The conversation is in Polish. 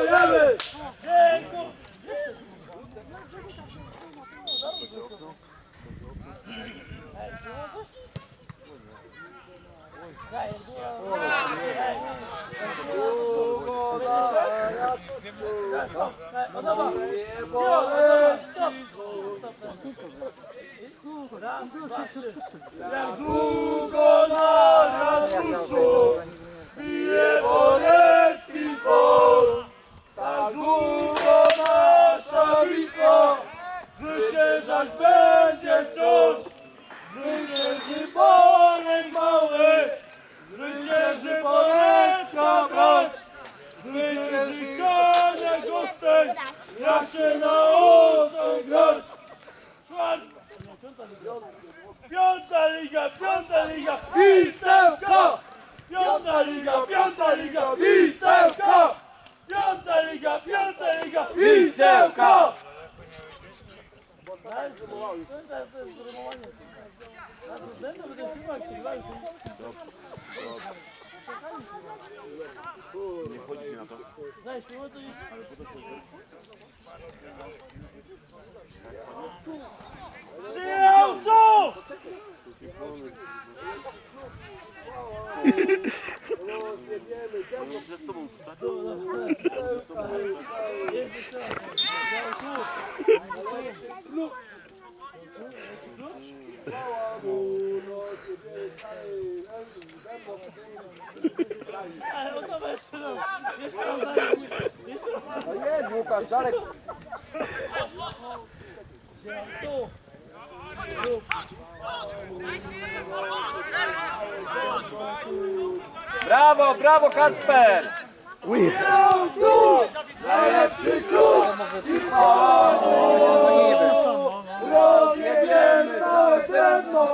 Bojowy! Jak długo na zwyciężać będzie wciąż. Zwycięży Borek mały, zwycięży Bolecka broń, zwycięży Kania Gostek, jak się nauczą grać. Piąta liga, piąta liga, pisełko! Piąta liga, piąta liga, pisełko! Piąta liga, piąta liga, não să mă iau. Sunt astăzi drumul Dar dăm de vedem filmul acela și... Не ходит ни на то. Знаешь, ну это есть. Желту! Ну, Ale o to jeszcze raz, jeszcze raz daj, jeszcze raz. No jedź Łukasz, dalej. Tu. Brawo, brawo Kacper! Tu! Najlepszy klub! I